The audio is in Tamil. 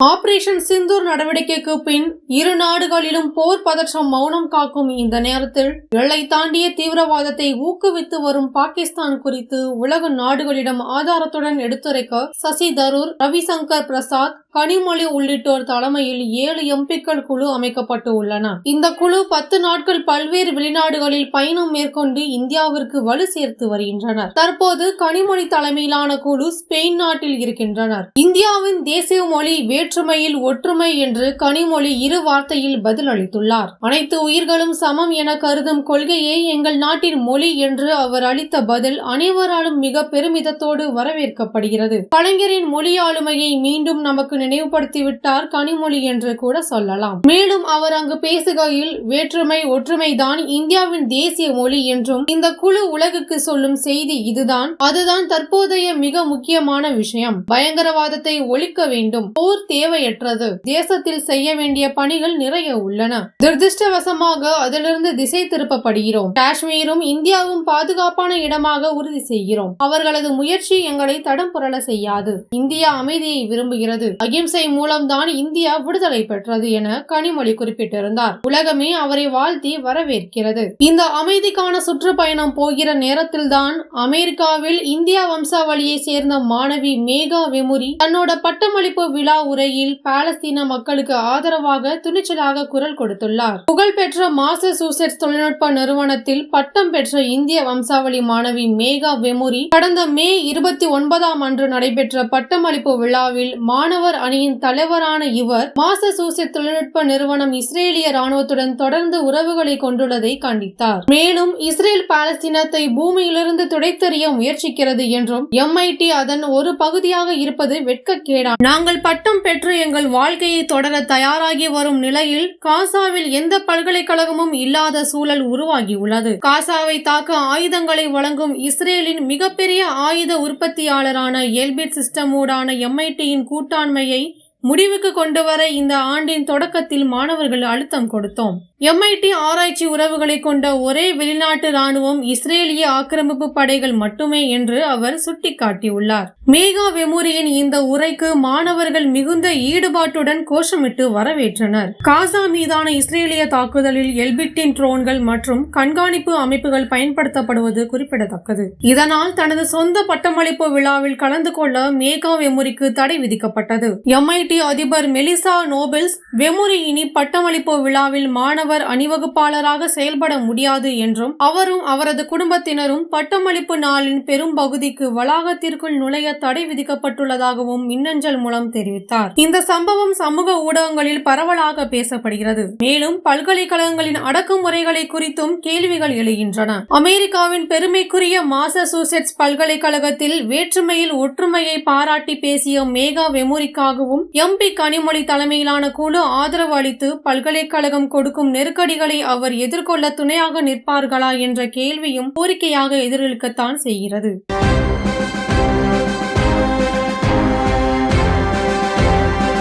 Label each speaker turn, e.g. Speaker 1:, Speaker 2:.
Speaker 1: ஆபரேஷன் சிந்தூர் நடவடிக்கைக்கு பின் இரு நாடுகளிலும் போர் பதற்றம் மௌனம் காக்கும் இந்த நேரத்தில் எல்லை தாண்டிய தீவிரவாதத்தை ஊக்குவித்து வரும் பாகிஸ்தான் குறித்து உலக நாடுகளிடம் ஆதாரத்துடன் எடுத்துரைக்க சசி தரூர் ரவிசங்கர் பிரசாத் கனிமொழி உள்ளிட்டோர் தலைமையில் ஏழு எம்பிக்கள் குழு அமைக்கப்பட்டு உள்ளன. இந்த குழு பத்து நாட்கள் பல்வேறு வெளிநாடுகளில் பயணம் மேற்கொண்டு இந்தியாவிற்கு வலு சேர்த்து வருகின்றனர். தற்போது கனிமொழி தலைமையிலான குழு ஸ்பெயின் நாட்டில் இருக்கின்றனர். இந்தியாவின் தேசிய மொழி வேற்றுமையில் ஒற்றுமை என்று கனிமொழி இரு வார்த்தையில் பதில் அளித்துள்ளார் அனைத்து உயிர்களும் சமம் என கருதும் கொள்கையே எங்கள் நாட்டின் மொழி என்று அவர் அளித்த பதில் அனைவராலும் மிக பெருமிதத்தோடு வரவேற்கப்படுகிறது. கலைஞரின் மொழி ஆளுமையை மீண்டும் நமக்கு நினைவுபடுத்திவிட்டார் கனிமொழி என்று கூட சொல்லலாம். மேலும் அவர் அங்கு பேசுகையில் வேற்றுமை ஒற்றுமைதான் இந்தியாவின் தேசிய மொழி என்றும் இந்த குழு உலகுக்கு சொல்லும் செய்தி இதுதான். அதுதான் தற்போதைய மிக முக்கியமான விஷயம். பயங்கரவாதத்தை ஒழிக்க வேண்டும். போர் தேவையற்றது. தேசத்தில் செய்ய வேண்டிய பணிகள் நிறைய உள்ளன. துரதிருஷ்டவசமாக அதிலிருந்து திசை திருப்பப்படுகிறோம். காஷ்மீரும் இந்தியாவும் பாதுகாப்பான இடமாக உறுதி செய்கிறோம். அவர்களது முயற்சி எங்களை தடம் புரள செய்யாது. இந்தியா அமைதியை விரும்புகிறது. அகிம்சை மூலம்தான் இந்தியா விடுதலை பெற்றது என கனிமொழி குறிப்பிட்டிருந்தார். உலகமே அவரை வாழ்த்தி வரவேற்கிறது. இந்த அமைதிக்கான சுற்றுப்பயணம் போகிற நேரத்தில்தான் அமெரிக்காவில் இந்தியா வம்சாவளியை சேர்ந்த மாணவி மேகா வெமுரி தன்னோட பட்டமளிப்பு விழா உரை உரையில் பாலஸ்தீன மக்களுக்கு ஆதரவாக துணிச்சலாக குரல் கொடுத்துள்ளார். புகழ்பெற்ற மாசசூசெட்ஸ் தொழில்நுட்ப நிறுவனத்தில் பட்டம் பெற்ற இந்திய வம்சாவளி மாணவி மேகா வெமுரி கடந்த மே இருபத்தி ஒன்பதாம் அன்று நடைபெற்ற பட்டமளிப்பு விழாவில் மாணவர் அணியின் தலைவரான இவர் மாசசூசெட் தொழில்நுட்ப நிறுவனம் இஸ்ரேலிய ராணுவத்துடன் தொடர்ந்து உறவுகளை கொண்டுள்ளதை கண்டித்தார். மேலும் இஸ்ரேல் பாலஸ்தீனத்தை பூமியிலிருந்து துடைத்தறிய முயற்சிக்கிறது என்றும் எம்ஐடி அதன் ஒரு பகுதியாக இருப்பது வெட்கக்கேடா நாங்கள் பட்டம் பெற்ற எங்கள் வாழ்க்கையை தொடர தயாராகி வரும் நிலையில் காசாவில் எந்த பல்கலைக்கழகமும் இல்லாத சூழல் உருவாகியுள்ளது காசாவை தாக்க ஆயுதங்களை வழங்கும் இஸ்ரேலின் மிகப்பெரிய ஆயுத உற்பத்தியாளரான எல்பிட் சிஸ்டமோடான எம்ஐடியின் கூட்டாண்மையை முடிவுக்கு கொண்டு வர இந்த ஆண்டின் தொடக்கத்தில் மாணவர்கள் அழுத்தம் கொடுத்தோம். எம்ஐடி ஆராய்ச்சி உறவுகளை கொண்ட ஒரே வெளிநாட்டு ராணுவம் இஸ்ரேலிய ஆக்கிரமிப்பு படைகள் மட்டுமே என்று அவர் சுட்டிக்காட்டியுள்ளார். மேகா வெமுரியின் இந்த உரைக்கு மாணவர்கள் மிகுந்த ஈடுபாட்டுடன் கோஷமிட்டு வரவேற்றனர். காசா மீதான இஸ்ரேலிய தாக்குதலில் எல்பிட்டின் ட்ரோன்கள் மற்றும் கண்காணிப்பு அமைப்புகள் பயன்படுத்தப்படுவது குறிப்பிடத்தக்கது. இதனால் தனது சொந்த பட்டமளிப்பு விழாவில் கலந்து கொள்ள மேகா வெமுரிக்கு தடை விதிக்கப்பட்டது. எம்ஐடி ஹைட்டி அதிபர் மெலிசா நோபெல்ஸ் வெமுரி இனி பட்டமளிப்பு விழாவில் மாணவர் அணிவகுப்பாளராக செயல்பட முடியாது என்றும் அவரும் அவரது குடும்பத்தினரும் பட்டமளிப்பு நாளின் பெரும் பகுதிக்கு வளாகத்திற்குள் நுழைய தடை விதிக்கப்பட்டுள்ளதாகவும் மின்னஞ்சல் மூலம் தெரிவித்தார். இந்த சம்பவம் சமூக ஊடகங்களில் பரவலாக பேசப்படுகிறது. மேலும் பல்கலைக்கழகங்களின் அடக்குமுறைகளை குறித்தும் கேள்விகள் எழுகின்றன. அமெரிக்காவின் பெருமைக்குரிய மாசசூசெட்ஸ் பல்கலைக்கழகத்தில் வேற்றுமையில் ஒற்றுமையை பாராட்டி பேசிய மேகா வெமுரிக்காகவும் எம்பி கனிமொழி தலைமையிலான குழு ஆதரவு அளித்து பல்கலைக்கழகம் கொடுக்கும் நெருக்கடிகளை அவர் எதிர்கொள்ள துணையாக நிற்பார்களா என்ற கேள்வியும் கோரிக்கையாக எதிரொலிக்கத்தான் செய்கிறது.